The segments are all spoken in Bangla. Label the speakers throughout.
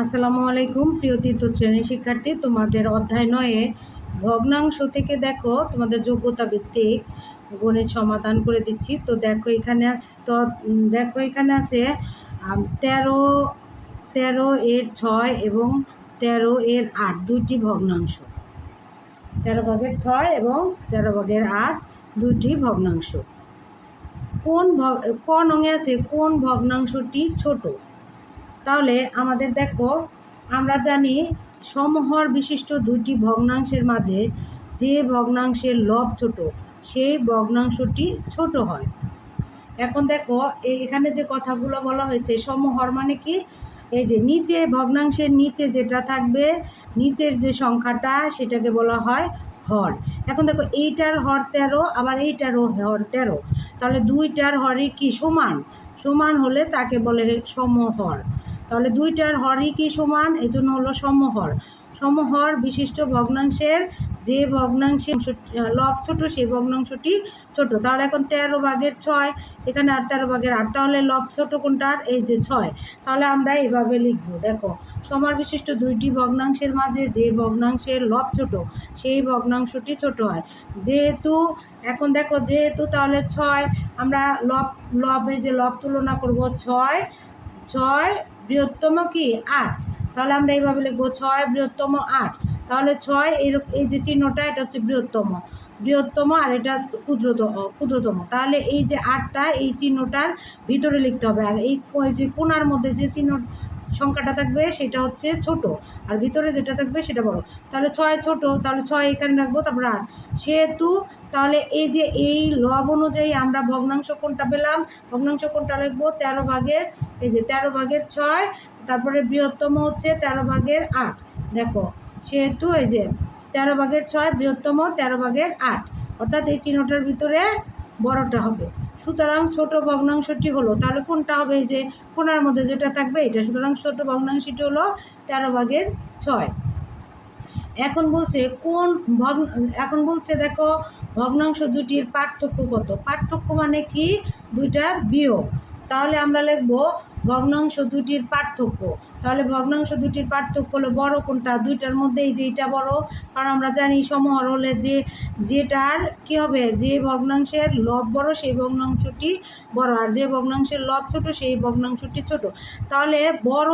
Speaker 1: আসসালামু আলাইকুম, প্রিয় তৃতীয় শ্রেণির শিক্ষার্থী। তোমাদের অধ্যায় নয়ে, ভগ্নাংশ থেকে দেখো তোমাদের যোগ্যতা ভিত্তিক গণিত সমাধান করে দিচ্ছি। তো দেখো এখানে তো দেখো এখানে আছে তেরো তেরো এর ছয় এবং তেরো এর আট, দুইটি ভগ্নাংশ। তেরো ভাগের ছয় এবং তেরো ভাগের আট, দুইটি ভগ্নাংশ। কোন ভগ- কোন অঙ্গে আছে, কোন ভগ্নাংশটি ছোট? তাহলে আমাদের দেখো, আমরা জানি সমহর বিশিষ্ট দুটি ভগ্নাংশের মাঝে যে ভগ্নাংশের লব ছোট, সেই ভগ্নাংশটি ছোট হয়। এখন দেখো এখানে যে কথাগুলো বলা হয়েছে, সমহর মানে কি? এই যে নিচে, ভগ্নাংশের নিচে যেটা থাকবে, নিচের যে সংখ্যাটা, সেটাকে বলা হয় হর। এখন দেখো, এইটার হর তেরো, আবার এইটারও হর তেরো। তাহলে দুইটার হরই কি সমান? সমান হলে তাকে বলে সমহর। তাহলে দুইটার হরই কি সমান? এজন্য হলো সমহর। সমহর বিশিষ্ট ভগ্নাংশের যে ভগ্নাংশে লব ছোট, সেই ভগ্নাংশটি ছোট। তাহলে এখন তেরো ভাগের ছয়, এখানে আর তেরো ভাগের আট। তাহলে লব ছোট কোনটার? এই যে ছয়। তাহলে আমরা এইভাবে লিখব, দেখো। সমার বিশিষ্ট দুইটি ভগ্নাংশের মাঝে যে ভগ্নাংশের লব ছোট, সেই ভগ্নাংশটি ছোট হয়। যেহেতু, এখন দেখো যেহেতু তাহলে ছয়, আমরা লব, লবে যে লব তুলনা করব, ছয় ছয় বৃহত্তম কি? আট। তাহলে আমরা এইভাবে লিখব ছয় বৃহত্তম আট। তাহলে ছয় এরকম এই যে চিহ্নটা, এটা হচ্ছে বৃহত্তম। বৃহত্তম আর এটা ক্ষুদ্রতম ক্ষুদ্রতম। তাহলে এই যে আটটা এই চিহ্নটার ভিতরে লিখতে হবে। আর এই যে কোনার মধ্যে যে চিহ্ন সংখ্যাটা থাকবে সেটা হচ্ছে ছোট, আর ভিতরে যেটা থাকবে সেটা বড়। তাহলে ছয় ছোট, তাহলে ছয় এখানে রাখব, তারপর আট। সেহেতু তাহলে এই যে এই লব অনুযায়ী আমরা ভগ্নাংশ কোনটা পেলাম, ভগ্নাংশ কোনটা লিখব তেরো ভাগের, এই যে তেরো ভাগের ছয়, তারপরে বৃহত্তম হচ্ছে তেরো ভাগের আট। দেখো, সেহেতু এই যে তেরো ভাগের ছয়, বৃহত্তম তেরো ভাগের আট। অর্থাৎ এই চিহ্নটার ভিতরে বড়টা হবে। সুতরাং ছোট ভগ্নাংশটি হলো, তাহলে কোনটা হবে? যে কোনার মধ্যে যেটা থাকবে, এটা সুতরাং ছোট ভগ্নাংশটি হলো তেরো ভাগের ছয়। এখন বলছে কোন ভগ্ন, এখন বলছে দেখো ভগ্নাংশ দুটির পার্থক্য কত? পার্থক্য মানে কি? দুইটার বিয়োগ। তাহলে আমরা লিখব ভগ্নাংশ দুটির পার্থক্য। তাহলে ভগ্নাংশ দুটির পার্থক্য হলো বড় কোনটা? দুইটার মধ্যে এই যে এটা বড়, কারণ আমরা জানি সমহর হলে যে, যেটার কি হবে? যে ভগ্নাংশের লব বড়, সেই ভগ্নাংশটি বড়। আর যে ভগ্নাংশের লব ছোট, সেই ভগ্নাংশটি ছোট। তাহলে বড়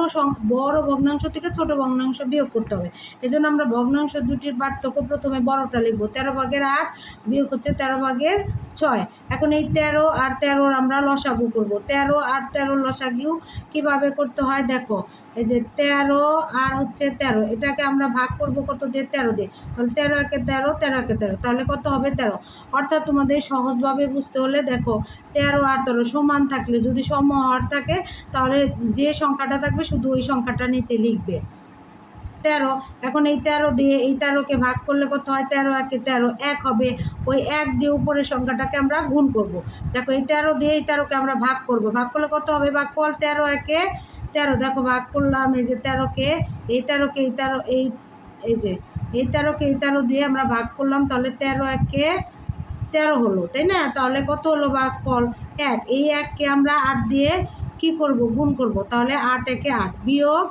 Speaker 1: বড় ভগ্নাংশ থেকে ছোট ভগ্নাংশ বিয়োগ করতে হবে। এজন্য আমরা ভগ্নাংশ দুটির পার্থক্য প্রথমে বড়টা লিখব। তেরো ভাগের আট বিয়োগ হচ্ছে তেরো ভাগের ছয়। এখন এই তেরো আর তেরোর আমরা লসাগু করব। তেরো আর তেরো লসাগু কীভাবে করতে হয় দেখো। এই যে তেরো আর হচ্ছে তেরো। এটাকে আমরা ভাগ করব কত দিয়ে? তেরো দিয়ে। তাহলে তেরো একে তেরো তেরো একে তেরো। তাহলে কত হবে? তেরো। অর্থাৎ তোমাদের সহজভাবে বুঝতে হলে দেখো, তেরো আর তেরো সমান থাকলে যদি সমহর থাকে, তাহলে যে সংখ্যাটা থাকবে শুধু ওই সংখ্যাটা নিচে লিখবে। তেরো। এখন এই তেরো দিয়ে, এই তেরোকে ভাগ করলে কত হয়? তেরো একে তেরো, এক হবে। ওই এক দিয়ে উপরের সংখ্যাটাকে আমরা গুণ করব। দেখো, এই তেরো দিয়ে এই তেরোকে আমরা ভাগ করব। ভাগ করলে কত হবে? ভাগ কর, তেরো একে তেরো। দেখো, ভাগ করলাম, এই যে তেরোকে, এই তেরোকে, এই তেরো, এই এই যে, এই তেরোকে, এই তেরো দিয়ে আমরা ভাগ করলাম, তাহলে তেরো একে তেরো হলো, তাই না? তাহলে কত হলো? ভাগ ফল এক। এই এককে আমরা আট দিয়ে কি করব, গুণ করব? তাহলে আট একে আট। বিয়োগ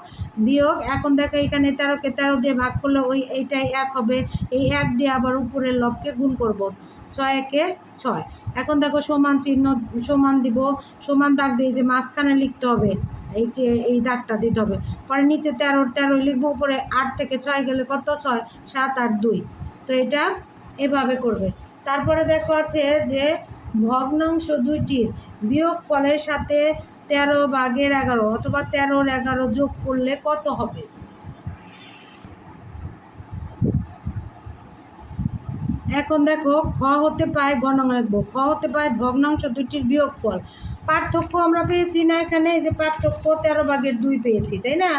Speaker 1: বিয়োগ, এখন দেখো এখানে তেরোকে তেরো দিয়ে ভাগ করলে ওই এইটাই এক হবে। এই এক দিয়ে আবার উপরের লবকে গুণ করব। ছয় একে ছয়। এখন দেখো সমান চিহ্ন, সমান দিব। সমান দাগ দিয়ে যে মাঝখানে লিখতে হবে, এই যে, এই দাগটা দিতে হবে। পরে নিচে তেরোর তেরো লিখব। উপরে আট থেকে ছয় গেলে কত? ছয়, সাত, আট, দুই। তো এটা এভাবে করবে। তারপরে দেখো আছে যে ভগ্নাংশ দুইটির বিয়োগ ফলের সাথে তেরো বাঘের এগারো অথবা তেরোর এগারো যোগ করলে কত হবে? এখন দেখো, খ হতে পায় গণনা লিখব খ হতে পায় ভগ্নাংশ দুটির বিয়োগ ফল পার্থক্য আমরা পেয়েছি না এখানে যে পার্থক্য তেরো ভাগের দুই পেয়েছি, তাই না?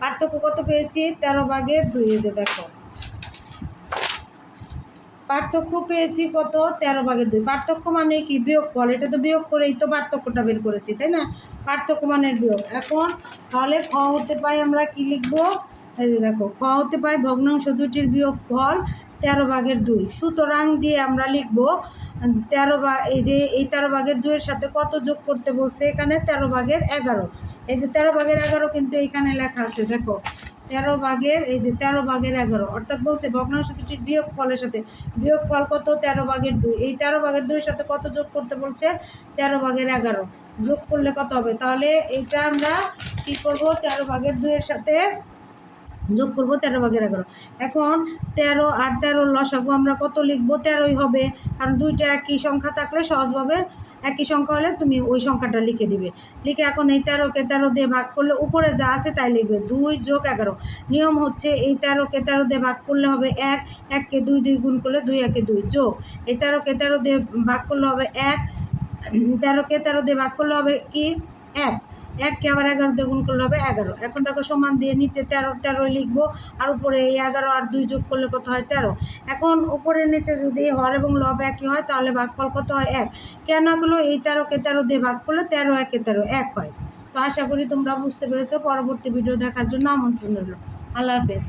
Speaker 1: পার্থক্য কত পেয়েছি? তেরো ভাগের দুই যে দেখো। পার্থক্য পেয়েছি কত? তেরো ভাগের দুই। পার্থক্য মানে কি? বিয়োগ ফল এটা তো বিয়োগ করেই তো পার্থক্যটা বের করেছি, তাই না? পার্থক্য মানের বিয়োগ। এখন তাহলে খ হতে পাই আমরা কি লিখব? এই যে দেখো, খ হতে পাই ভগ্নাংশ দুটির বিয়োগ ফল তেরো ভাগের দুই। সুতরাং দিয়ে আমরা লিখব তেরো ভাগ এই যে এই তেরো ভাগের দুইয়ের সাথে কত যোগ করতে বলছে? এখানে তেরো ভাগের এগারো। এই যে তেরো ভাগের এগারো কিন্তু এইখানে লেখা আছে, দেখো। তেরো ভাগের এই যে তেরো ভাগের এগারো, অর্থাৎ বলছে ভগ্নাংশ দুটির বিয়োগ ফলের সাথে বিয়োগ ফল কত? তেরো ভাগের দুই, এই তেরো ভাগের দুইয়ের সাথে কত যোগ করতে বলছে? তেরো ভাগের এগারো, যোগ করলে কত হবে? তাহলে এইটা আমরা কী করব? তেরো ভাগের দুইয়ের সাথে যোগ করব, তেরো ভাগের এগারো। এখন তেরো আর তেরো লসাগু আমরা কত লিখব? তেরোই হবে, কারণ দুইটা একই সংখ্যা থাকলে সহজভাবে একই সংখ্যা হলে তুমি ওই সংখ্যাটা লিখে দিবে। লিখে এখন এই তেরোকে তেরো দিয়ে ভাগ করলে উপরে যা আছে তাই লিখবে। দুই যোগ এগারো। নিয়ম হচ্ছে এই তেরোকে তেরো দিয়ে ভাগ করলে হবে এক এককে দুই দুই গুণ করলে দুই, একে দুই যোগ। এই তেরোকে তেরো দিয়ে ভাগ করলে হবে এক তেরোকে তেরো দিয়ে ভাগ করলে হবে কি? এক। এককে আবার এগারো দিয়ে গুণ করলে হবে এগারো। এখন দেখো সমান দিয়ে নিচে তেরো তেরো লিখব, আর উপরে এই এগারো আর দুই যোগ করলে কত হয় তেরো। এখন উপরে নিচে যদি হর এবং লব একই হয়, তাহলে ভাগফল কত হয় এক। কেন হলো এই তেরোকে তেরো দিয়ে ভাগ করলে তেরো একে তেরো এক হয়? তো আশা করি তোমরা বুঝতে পেরেছ। পরবর্তী ভিডিও দেখার জন্য আমন্ত্রণ রইল। আল্লাহ হাফেজ।